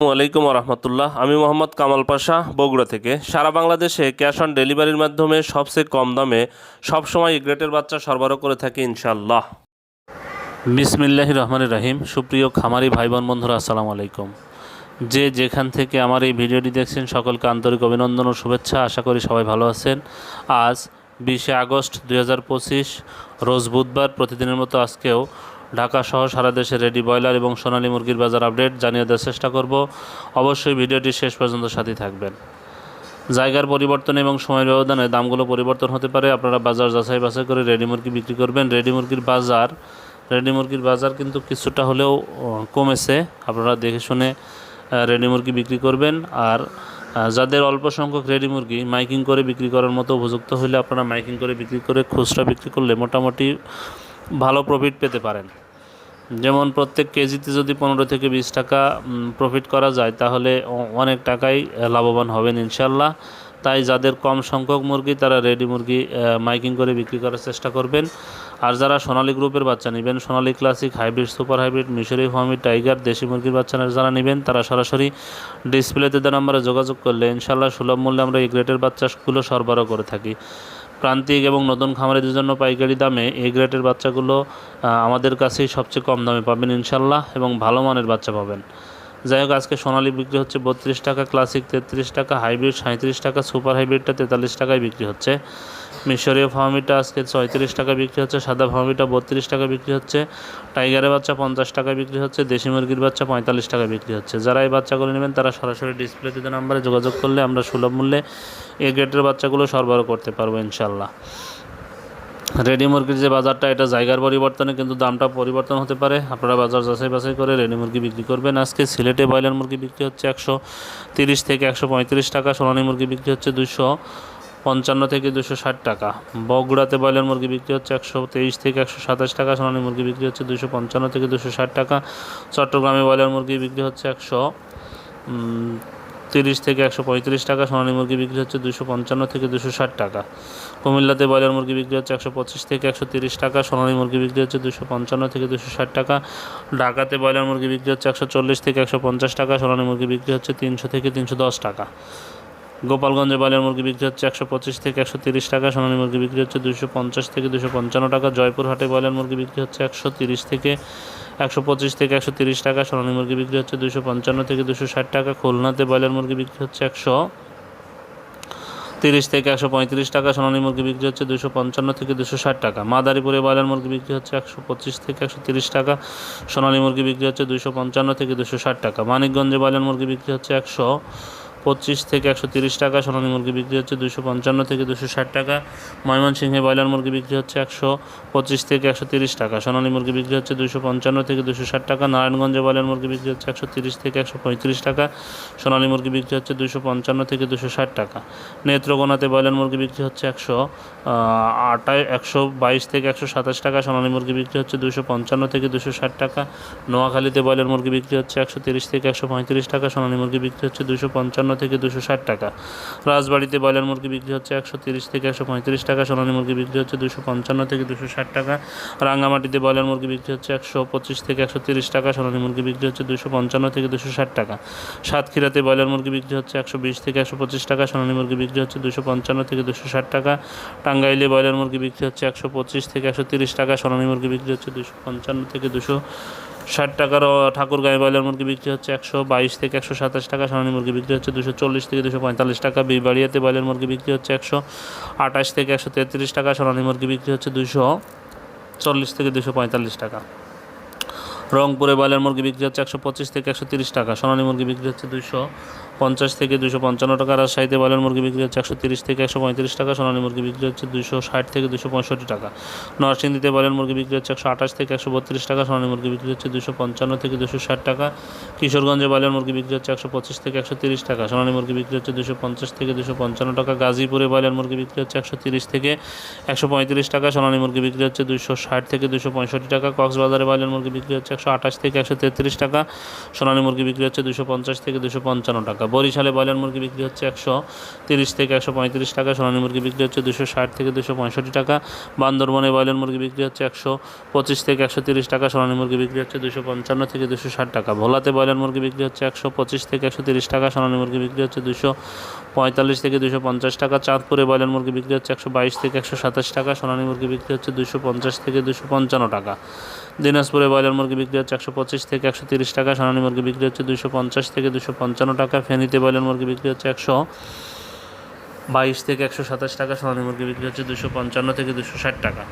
আলাইকুম রহমতুল্লাহ। আমি মোহাম্মদ কামাল পাশা, বগুড়া থেকে। সারা বাংলাদেশে ক্যাশ অন ডেলিভারির মাধ্যমে সবচেয়ে কম দামে সবসময় গ্রেটের বাচ্চা সরবরাহ করে থাকি ইনশাল্লাহ বিসমিল্লাহ রহমান রাহিম। সুপ্রিয় খামারি ভাই বোন বন্ধুরা, আসসালামু আলাইকুম। যে যেখান থেকে আমার এই ভিডিওটি দেখছেন, সকলকে আন্তরিক অভিনন্দন ও শুভেচ্ছা। আশা করি সবাই ভালো আছেন। আজ বিশে আগস্ট দুই হাজার পঁচিশ, রোজ বুধবার প্রতিদিনের মতো আজকেও ঢাকা সহ সারা দেশে রেডি ব্রয়লার এবং সোনালী মুরগির বাজার আপডেট জানিয়ে দেওয়ার চেষ্টা করব। অবশ্যই ভিডিওটি শেষ পর্যন্ত সাথে থাকবেন। জায়গার পরিবর্তন এবং সময়ের ব্যবধানে দামগুলো পরিবর্তন হতে পারে। আপনারা বাজার যাচাই বাছাই করে রেডি মুরগি বিক্রি করবেন। রেডি মুরগির বাজার, রেডি মুরগির বাজার কিন্তু কিছুটা হলেও কমেছে। আপনারা দেখে শুনে রেডি মুরগি বিক্রি করবেন। আর যাদের অল্প সংখ্যক রেডি মুরগি মাইকিং করে বিক্রি করার মতো উপযুক্ত হলে আপনারা মাইকিং করে বিক্রি করে খুচরা বিক্রি করলে মোটামুটি ভালো প্রফিট পেতে পারেন। যেমন প্রত্যেক কেজিতে যদি পনেরো থেকে বিশ টাকা প্রফিট করা যায়, তাহলে অনেক টাকাই লাভবান হবেন ইনশাল্লাহ তাই যাদের কম সংখ্যক মুরগি, তারা রেডি মুরগি মাইকিং করে বিক্রি করার চেষ্টা করবেন। আর যারা সোনালী গ্রুপের বাচ্চা নেবেন, Sonali classic hybrid super hybrid মিশরি ফার্মি টাইগার দেশি মুরগির বাচ্চা যারা নেবেন, তারা সরাসরি ডিসপ্লেতে দেওয়া নাম্বারে যোগাযোগ করলে ইনশাল্লাহ সুলভ মূল্যে আমরা এই গ্রেটের বাচ্চাগুলো সরবরাহ করে থাকি। প্রান্তিক এবং নতুন খামারিদের জন্য পাইকারি দামে এ গ্রেডের বাচ্চাগুলো আমাদের কাছেই সবচেয়ে কম দামে পাবেন ইনশাল্লাহ এবং ভালো মানের বাচ্চা পাবেন। যাই হোক, আজকে সোনালি বিক্রি হচ্ছে বত্রিশ টাকা, ক্লাসিক তেত্রিশ টাকা, হাইব্রিড সাঁত্রিশ টাকা, সুপার হাইব্রিডটা তেতাল্লিশ টাকায় বিক্রি হচ্ছে। মিশরীয় ফার্মিটা আজকে ছয়ত্রিশ টাকা বিক্রি হচ্ছে, সাদা ফার্মিটা বত্রিশ টাকা বিক্রি হচ্ছে, টাইগারের বাচ্চা পঞ্চাশ টাকা বিক্রি হচ্ছে, দেশি মুরগির বাচ্চা পঁয়তাল্লিশ টাকা বিক্রি হচ্ছে। যারা এই বাচ্চাগুলো নেবেন, তারা সরাসরি ডিসপ্লেতে নাম্বারে যোগাযোগ করলে আমরা সুলভ মূল্যে এই গ্রেটের বাচ্চাগুলো সরবরাহ করতে পারব ইনশাল্লাহ রেডি মুরগির যে বাজারটা, এটা জায়গার পরিবর্তনে কিন্তু দামটা পরিবর্তন হতে পারে। আপনারা বাজার যাচাই বাছাই করে রেডি মুরগি বিক্রি করবেন। আজকে সিলেটে ব্রয়লার মুরগি বিক্রি হচ্ছে একশো তিরিশ থেকে একশো পঁয়ত্রিশ টাকা, সোনালী মুরগি বিক্রি হচ্ছে দুশো পঞ্চান্ন থেকে দুশো ষাট টাকা। বগুড়াতে ব্রয়লার মুরগি বিক্রি হচ্ছে একশো তেইশ থেকে একশো সাতাশ টাকা, সোনালী মুরগি বিক্রি হচ্ছে দুশো পঞ্চান্ন থেকে দুশো ষাট টাকা, চট্টগ্রামে ব্রয়লার মুরগি বিক্রি হচ্ছে একশো তিরিশ থেকে একশো পঁয়ত্রিশ টাকা, সোনালী মুরগি বিক্রি হচ্ছে দুশো পঞ্চান্ন থেকে দুশো ষাট টাকা। কুমিল্লাতে ব্রয়লার মুরগি বিক্রি হচ্ছে একশো পঁচিশ থেকে একশো তিরিশ টাকা, সোনালী মুরগি বিক্রি হচ্ছে দুশো পঞ্চান্ন থেকে দুশো ষাট টাকা। ঢাকাতে ব্রয়লার মুরগি বিক্রি হচ্ছে একশো চল্লিশ থেকে একশো পঞ্চাশ টাকা, সোনালী মুরগি বিক্রি হচ্ছে তিনশো থেকে তিনশো দশ টাকা। গোপালগঞ্জে ব্রয়লার মুরগি বিক্রি হচ্ছে একশো পঁচিশ থেকে একশো তিরিশ টাকা, সোনালী মুরগি বিক্রি হচ্ছে দুশো পঞ্চাশ থেকে দুশো পঞ্চান্ন টাকা, জয়পুরহাটে ব্রয়লার মুরগি বিক্রি হচ্ছে একশো তিরিশ থেকে একশো পঁচিশ থেকে একশো তিরিশ টাকা, সোনালী মুরগি বিক্রি হচ্ছে দুশো পঞ্চান্ন থেকে দুশো ষাট টাকা, খুলনাতে ব্রয়লার মুরগি বিক্রি হচ্ছে একশো তিরিশ থেকে একশো পঁয়ত্রিশ টাকা, সোনালী মুরগি বিক্রি হচ্ছে দুশো পঞ্চান্ন থেকে দুশো ষাট টাকা। মাদারীপুরে ব্রয়লার মুরগি বিক্রি হচ্ছে একশো পঁচিশ থেকে একশো তিরিশ টাকা, সোনালী মুরগি বিক্রি হচ্ছে দুশো পঞ্চান্ন থেকে দুশো ষাট টাকা। মানিকগঞ্জে ব্রয়লার মুরগি বিক্রি হচ্ছে একশো পঁচিশ থেকে একশো তিরিশ টাকা, সোনালী মুরগি বিক্রি হচ্ছে দুশো পঞ্চান্ন থেকে দুশো ষাট টাকা, ময়মনসিংহে ব্রয়লার মুরগি বিক্রি হচ্ছে একশো পঁচিশ থেকে একশো তিরিশ টাকা, সোনালী মুরগি বিক্রি হচ্ছে দুশো পঞ্চান্ন থেকে দুশো ষাট টাকা, নারায়ণগঞ্জে ব্রয়লার মুরগি বিক্রি হচ্ছে একশো তিরিশ থেকে একশো পঁয়ত্রিশ টাকা, সোনালী মুরগি বিক্রি হচ্ছে দুশো পঞ্চান্ন থেকে দুশো ষাট টাকা। নেত্রকোনাতে ব্রয়লার মুরগি বিক্রি হচ্ছে একশো আটাই, একশো বাইশ থেকে একশো সাতাশ টাকা, সোনালী মুরগি বিক্রি হচ্ছে দুশো পঞ্চান্ন থেকে দুশো ষাট টাকা, নোয়াখালীতে ব্রয়লার মুরগি বিক্রি হচ্ছে একশো তিরিশ থেকে একশো পঁয়ত্রিশ টাকা, সোনালী মুরগি বিক্রি হচ্ছে দুশো পঞ্চান্ন থেকে দুশো ষাট টাকা। রাজবাড়িতে ব্রয়লার মুরগি বিক্রি হচ্ছে একশো তিরিশ থেকে একশো পঁয়ত্রিশ টাকা, সোনালী মুরগি বিক্রি হচ্ছে দুশো পঞ্চান্ন থেকে দুশো ষাট টাকা রাঙ্গামাটিতে ব্রয়লার মুরগি বিক্রি হচ্ছে একশো পঁচিশ থেকে একশো তিরিশ টাকা, সোনালী মুরগি বিক্রি হচ্ছে দুশো পঞ্চান্ন থেকে দুশো ষাট টাকা। সাতক্ষীরাতে ব্রয়লার মুরগি বিক্রি হচ্ছে একশো বিশ থেকে একশো পঁচিশ টাকা, সোনালী মুরগি বিক্রি হচ্ছে দুশো পঞ্চান্ন থেকে দুশো ষাট টাকা, টাঙ্গাইলে ব্রয়লার মুরগি বিক্রি হচ্ছে একশো পঁচিশ থেকে একশো তিরিশ টাকা, সোনালী মুরগি বিক্রি হচ্ছে দুশো পঞ্চান্ন থেকে দুশো ষাট টাকার ঠাকুর গায়ে ব্রয়লার মুরগি বিক্রি হচ্ছে একশো বাইশ থেকে একশো সাতাশ টাকা সোনালী মুরগি বিক্রি হচ্ছে দুশো চল্লিশ থেকে দুশো পঁয়তাল্লিশ টাকা বিবাড়িয়াতে ব্রয়লার মুরগি বিক্রি হচ্ছে একশো আঠাশ থেকে একশো তেত্রিশ টাকা সোনালী মুরগি বিক্রি হচ্ছে দুশো চল্লিশ থেকে দুশো পঁয়তাল্লিশ টাকা। রংপুরে ব্রয়লার মুরগি বিক্রি হচ্ছে একশো পঁচিশ থেকে একশো তিরিশ টাকা সোনালী মুরগি বিক্রি হচ্ছে দুশো পঞ্চাশ থেকে দুশো পঞ্চান্ন টাকা রাজশাহীতে ব্রয়লার মুরগি বিক্রি হচ্ছে একশো তিরিশ থেকে একশো পঁয়ত্রিশ টাকা সোনালী মুরগি বিক্রি হচ্ছে দুশো ষাট থেকে দুশো পঁয়ষট্টি টাকা নরসিংদীতে ব্রয়লার মুরগি বিক্রি হচ্ছে একশো আঠাশ থেকে একশো বত্রিশ টাকা সোনালী মুরগি বিক্রি হচ্ছে দুশো পঞ্চান্ন থেকে দুশো ষাট টাকা কিশোরগঞ্জে ব্রয়লার মুরগি বিক্রি হচ্ছে একশো পঁচিশ থেকে একশো তিরিশ টাকা সোনালী মুরগি বিক্রি হচ্ছে দুশো পঞ্চাশ থেকে দুশো পঞ্চান্ন টাকা গাজীপুরে ব্রয়লার মুরগি বিক্রি হচ্ছে একশো তিরিশ থেকে একশো পঁয়ত্রিশ টাকা সোনালী মুরগি বিক্রি হচ্ছে দুশো ষাট থেকে দুশো পঁয়ষট্টি টাকা কক্সবাজারে ব্রয়লার মুরগি বিক্রি হচ্ছে একশো আঠাশ থেকে একশো তেত্রিশ টাকা সোনালী মুরগি বিক্রি হচ্ছে দুশো পঞ্চাশ থেকে দুশো পঞ্চান্ন টাকা বরিশালে ব্রয়লার মুরগি বিক্রি হচ্ছে একশো তিরিশ থেকে একশো পঁয়ত্রিশ টাকা, সোনালী মুরগি বিক্রি হচ্ছে দুশো ষাট থেকে দুশো পঁয়ষট্টি টাকা, বান্দরবনে ব্রয়লার মুরগি বিক্রি হচ্ছে একশো পঁচিশ থেকে একশো তিরিশ টাকা, সোনালী মুরগি বিক্রি হচ্ছে দুশো পঞ্চান্ন থেকে দুশো ষাট টাকা। ভোলাতে ব্রয়লার মুরগি বিক্রি হচ্ছে একশো পঁচিশ থেকে একশো তিরিশ টাকা, সোনালী মুরগি বিক্রি হচ্ছে দুশো পঁয়তাল্লিশ থেকে দুশো পঞ্চাশ টাকা। চাঁদপুরে ব্রয়লার মুরগি বিক্রি হচ্ছে একশো বাইশ থেকে একশো সাতাশ টাকা। সোনালী মুরগি বিক্রি হচ্ছে দুশো পঞ্চাশ থেকে দুশো পঞ্চান্ন টাকা। দিনাজপুরে ব্রয়লার মুরগি বিক্রি হচ্ছে একশো পঁচিশ থেকে একশো তিরিশ টাকা। সোনালী মুরগি বিক্রি হচ্ছে দুশো পঞ্চাশ থেকে দুশো পঞ্চান্ন টাকা। ফেনীতে ব্রয়লার মুরগি বিক্রি হচ্ছে একশো বাইশ থেকে একশো সাতাশ টাকা। সোনালী মুরগি বিক্রি হচ্ছে দুশো পঞ্চান্ন থেকে দুশো ষাট টাকা।